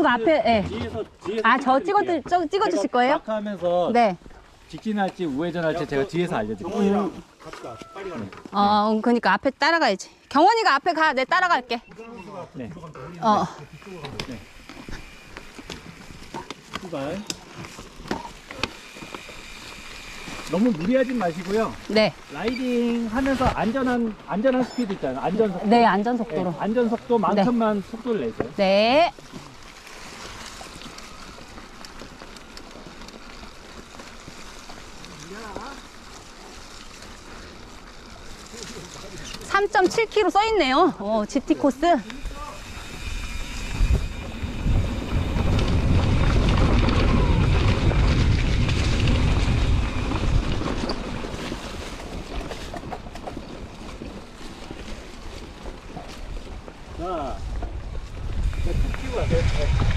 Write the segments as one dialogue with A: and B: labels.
A: 루트가 앞에, 예.
B: 뒤에서 뒤에서
A: 아, 저 찍어, 저, 찍어주실 거예요?
B: 마크하면서
A: 네.
B: 직진할지 우회전할지 제가 뒤에서 알려드릴게요.
A: 어, 그니까 앞에 따라가야지. 경원이가 앞에 가. 내 따라갈게.
B: 네.
A: 어.
B: 출발. 너무 무리하지 마시고요.
A: 네.
B: 라이딩 하면서 안전한 안전한 스피드 있잖아요. 안전 속도.
A: 네, 안전
B: 네,
A: 속도로.
B: 안전 속도만큼만 속도를 내세요.
A: 네. (3.7km) 써 있네요. 어 GT 코스
B: 자, 쭉 끼고 가세요. 네.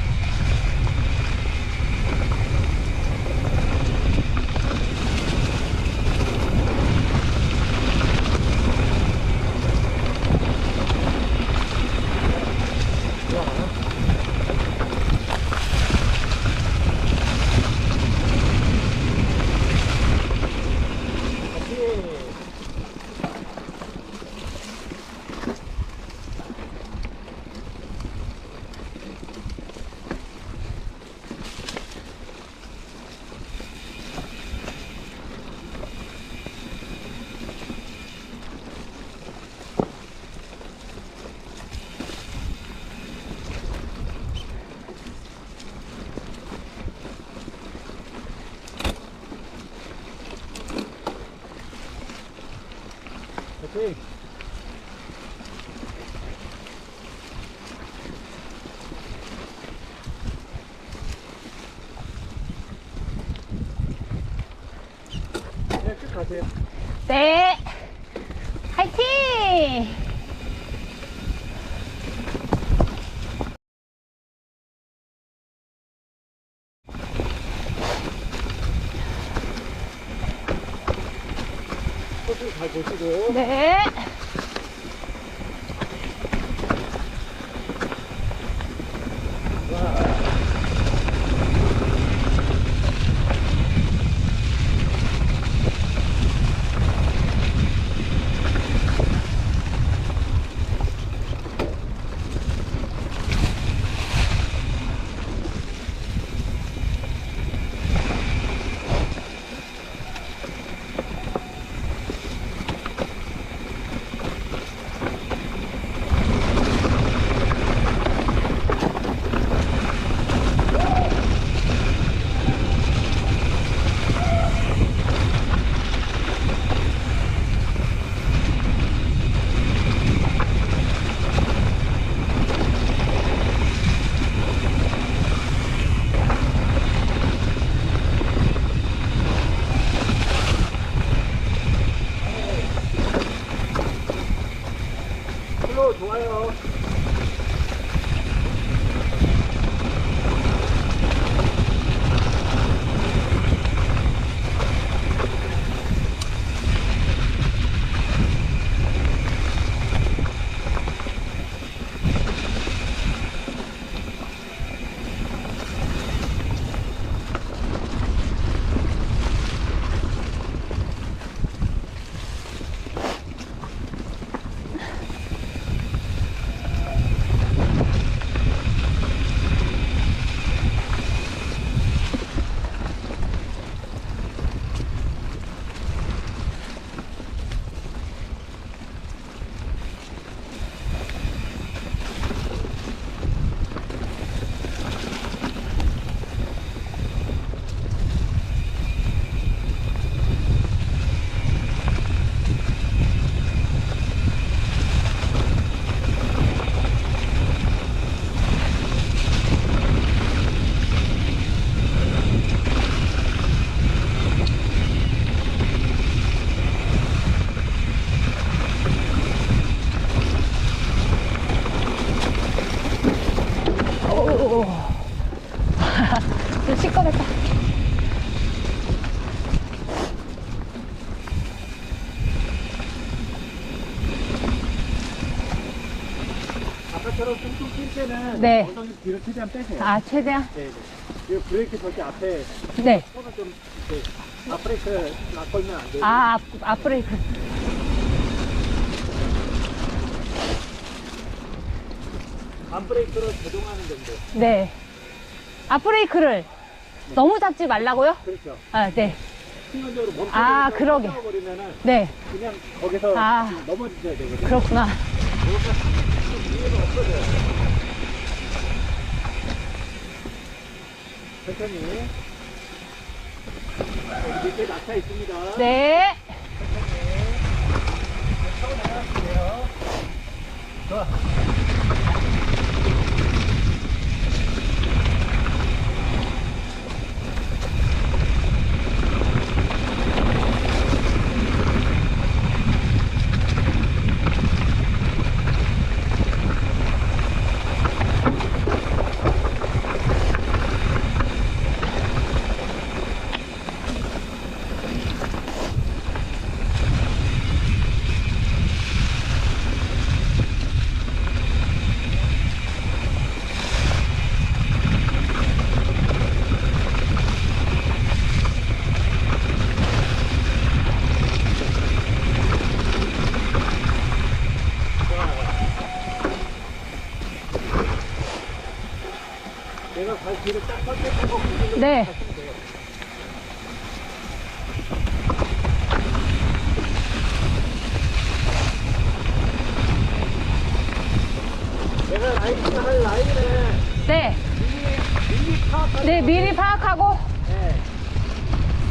B: 오케이. 네, 쭉 가세요.
A: 네 화이팅. 네
B: 아까처럼 뚱뚱 뛸 때는
A: 네.
B: 엉덩이 뒤로 최대한 빼세요.
A: 아, 최대한.
B: 네, 네. 이 브레이크 절대 앞에
A: 네.
B: 손을 좀 이렇게 앞브레이크 막 걸면 안 돼요.
A: 아, 앞, 앞브레이크.
B: 안브레이크로 제동하는 건데.
A: 네. 앞브레이크를 너무 잡지 말라고요?
B: 그렇죠.
A: 아, 네.
B: 순간적으로 멈춰
A: 아, 그러게.
B: 버리면은
A: 네.
B: 그냥 거기서
A: 아.
B: 넘어지셔야 되거든요.
A: 그렇구나.
B: 천천히.
A: 네.
B: 좋아. 내가 발 뒤를 딱 그대로
A: 네.
B: 내가 라이트 할 라인을
A: 네.
B: 미리, 미리 파악하고
A: 네, 미리 파악하고.
B: 네.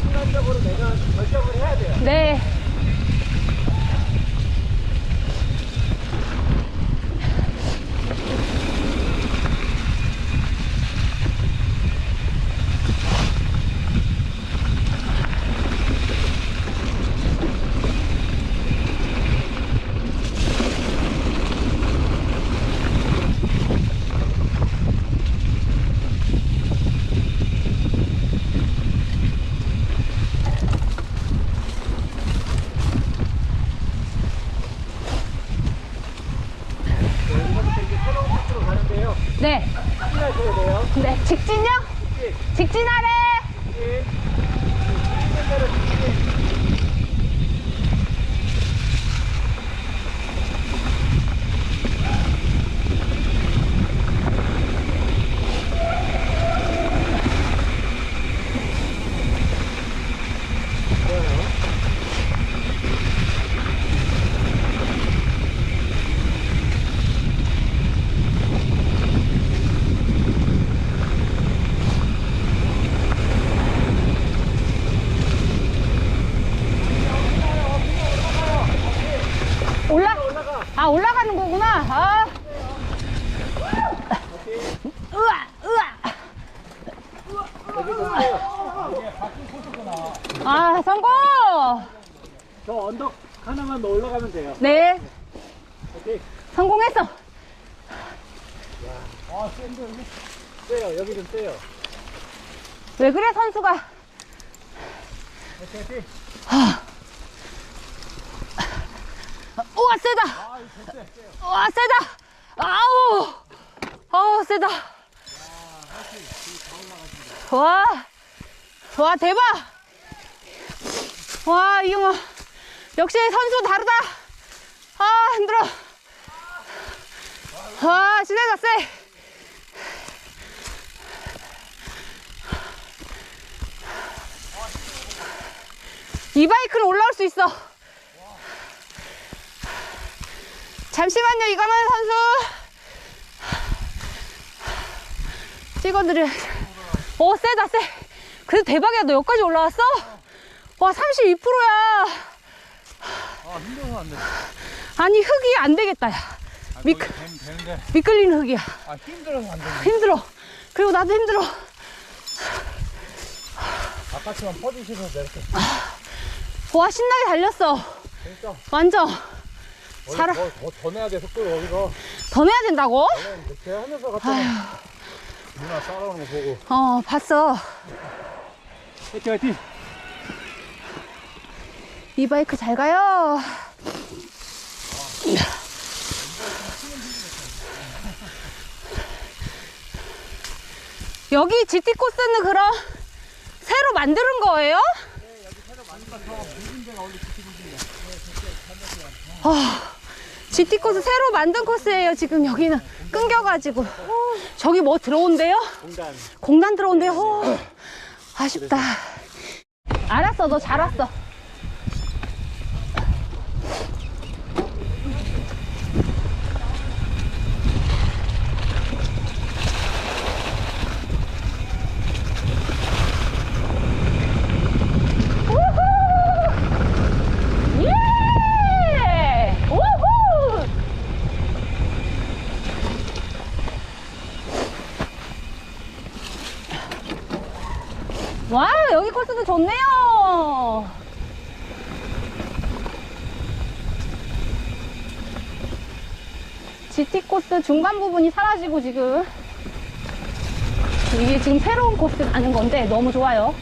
B: 순간적으로 내가 결정을 해야 돼요.
A: 네.
B: 네, 여기서부터 이제 새로운 코스로 가는데요.
A: 네.
B: 신나셔야 돼요.
A: 네. 직진요?
B: 직진,
A: 직진하래.
B: 직진. 있는 대로 직진. 좋아요.
A: 올라,
B: 올라가.
A: 아, 올라가는 거구나. 아. 으아, 으아.
B: 여기 보세요. 이게 바뀐 코스구나.
A: 아, 성공!
B: 저 언덕 하나만 더 올라가면 돼요.
A: 네.
B: 오케이.
A: 성공했어.
B: 아, 샌드 여기 세요. 여기 좀 세요.
A: 왜 그래, 선수가.
B: 오케이, 오케이.
A: 우와, 세다. 와 세다. 아우. 아우 세다. 와, 와 대박. 와 이거 역시 선수 다르다. 아 힘들어. 와 진짜 세. 이 바이크는 올라올 수 있어 잠시만요, 이거는 선수. 찍어드려. 오, 세다, 세. 그래도 대박이야. 너 여기까지 올라왔어? 와, 32%야.
B: 아, 힘들어서 안 돼.
A: 아니, 흙이 안 되겠다, 야. 미,
B: 되는데.
A: 미끌리는 흙이야.
B: 아, 힘들어서 안 돼.
A: 힘들어. 그리고 나도 힘들어.
B: 아까처럼 퍼지시면 내렸어.
A: 와, 신나게 달렸어.
B: 그러니까.
A: 완전. 살아.
B: 더, 더, 더 내야 돼, 속도를 여기서.
A: 더 내야 된다고?
B: 그냥 이렇게 하면서 갔잖아. 누나 따라오는 거 보고.
A: 어, 봤어.
B: 화이팅, 화이팅!
A: 이 바이크 잘 가요. 여기 GT 코스는 그럼 새로 만드는 거예요? 아, GT 코스 새로 만든 코스예요. 지금 여기는 끊겨가지고. 저기 뭐 들어온대요?
B: 공단.
A: 공단 들어온대요. 어, 아쉽다. 알았어, 너 잘 왔어. 우후! 예! 우후! 와 여기 코스도 좋네요. GT 코스 중간 부분이 사라지고 지금 이게 지금 새로운 코스 가는 건데 너무 좋아요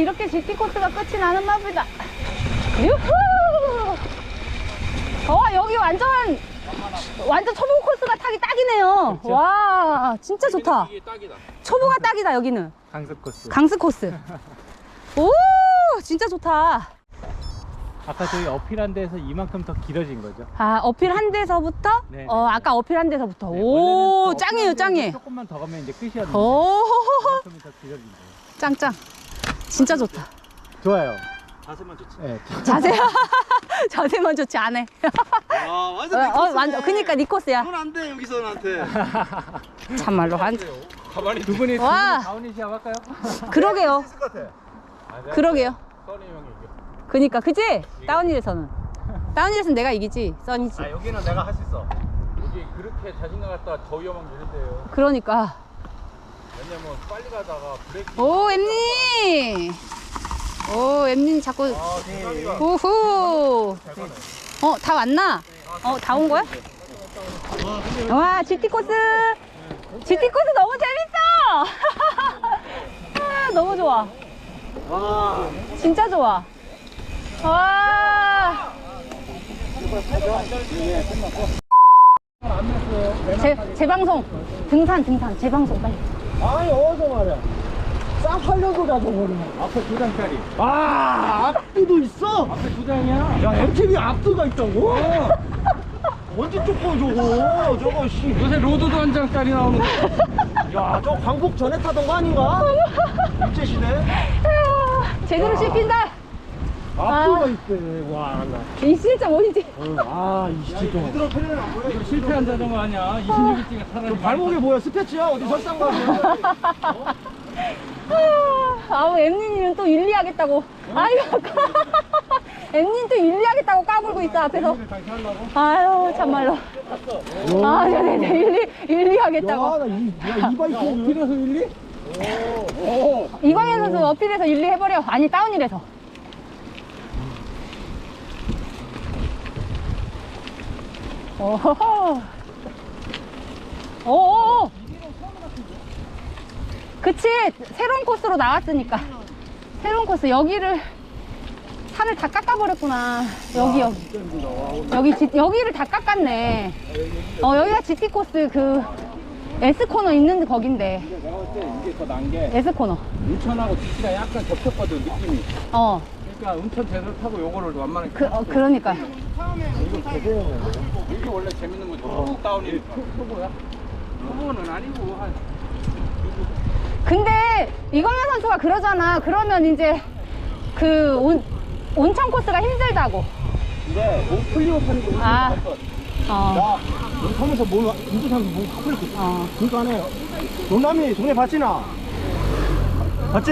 A: 이렇게 GT 코스가 끝이 나는 마보다 유후 어 여기 완전 완전 초보 코스가 타기 딱이네요
B: 그렇죠.
A: 와 진짜 좋다
B: 딱이다.
A: 초보가 딱이다 여기는
B: 강습 코스.
A: 강스 코스 오 진짜 좋다
B: 아까 저희 어필 한 데서 이만큼 더 길어진 거죠.
A: 아 어필 한 데서부터
B: 네,
A: 어
B: 네.
A: 아까 어필 한 데서부터
B: 네,
A: 오 짱이에요 짱이
B: 조금만 더 가면 이제 끝이었는데.
A: 오
B: 더 길어진 거예요.
A: 짱짱 진짜 좋다
B: 좋아요.
C: 자세만 좋지.
B: 네.
A: 자세 자세만 좋지 않아
C: 아
A: 어,
C: 완전
A: 어 완전 그니까 네 코스야
C: 안돼 여기서 나한테.
A: 참말로 한
B: 가만히 두 분이
A: 와.
B: 다운이 시합 할까요?
A: 그러게요
C: 있을 것 같아.
A: 그러게요
B: 써니 형이 이겨.
A: 그니까 그지 다운힐에서는 다운힐에서는 내가 이기지 써니지
C: 아 여기는 내가 할 수 있어.
B: 여기 그렇게 자신감 갖다 더 위험한 게 있는데요.
A: 그러니까
B: 왜냐면 빨리 가다가 브레이크
A: 오 엠니 오 엠니 자꾸. 우후 어다 왔나? 어 다 온 거야? 와 GT 코스 GT 코스 너무 재밌어 아, 너무 좋아
C: 와.
A: 진짜 좋아 와 재, 재방송 등산 등산 재방송 빨리
B: 아니 어서 말이야.
D: 싹 살려서 가 저거는.
B: 앞에 두 장짜리.
D: 아 앞뒤도 있어.
B: 앞에 두 장이야.
D: 야 MTV 앞뒤가 있다고? 언제 쪼꼬 저거 저거 씨.
B: 요새 로드도 한 장짜리 나오는데.
D: 야저 광복 전에 타던 거 아닌가? 일제 시대.
A: 제대로 씹힌다.
D: 앞뒤가
A: 아.
D: 있대. 와 나.
A: 이 진짜 뭐인지.
D: 아이 진짜.
C: 얘들아 패는 안 보여?
B: 이거 실패한 자전거 아니야. 26인치가 차라리.
D: 발목에 뭐야 스패치야? 어디 설상 가냐?
A: 아우 엠니는 또 윤리하겠다고. 아이고. 엠니는 또 윤리하겠다고 까불고 있어 앞에서. 아유 참말로. 아 네네 윤리 윤리하겠다고.
D: 야나이 야, 이 바이크 길어서 일리?
A: 이광현 선수 어필해서 윤리해버려. 아니 다운이래서. 오호호. 오오. 그치? 새로운 코스로 나왔으니까. 새로운 코스. 여기를 산을 다 깎아버렸구나. 여기 여기. 여기 지- 여기를 다 깎았네. 어 여기가 GT 코스 그 S 코너 있는 거긴데.
B: 내가 볼 때 이게 더 난 게
A: S 코너.
B: 운천하고 뒤치가 약간 겹쳤거든 느낌이.
A: 어.
B: 그러니까 운천 제대로 타고 요거를 완만하게.
A: 그, 어, 그러니까.
B: 이게 원래 재밌는 거지. 툭 다운이 초보야? 초보는 아니고 한
A: 근데 이광현 선수가 그러잖아 그러면 이제 그 온, 온천 코스가 힘들다고
D: 근데 몸 풀리고 타는 게
A: 아. 어,
D: 야, 너 타면서 몸, 운전하면서 몸 풀리고.
A: 어.
D: 그러니까 네. 노남이 동네 봤지나? 봤지?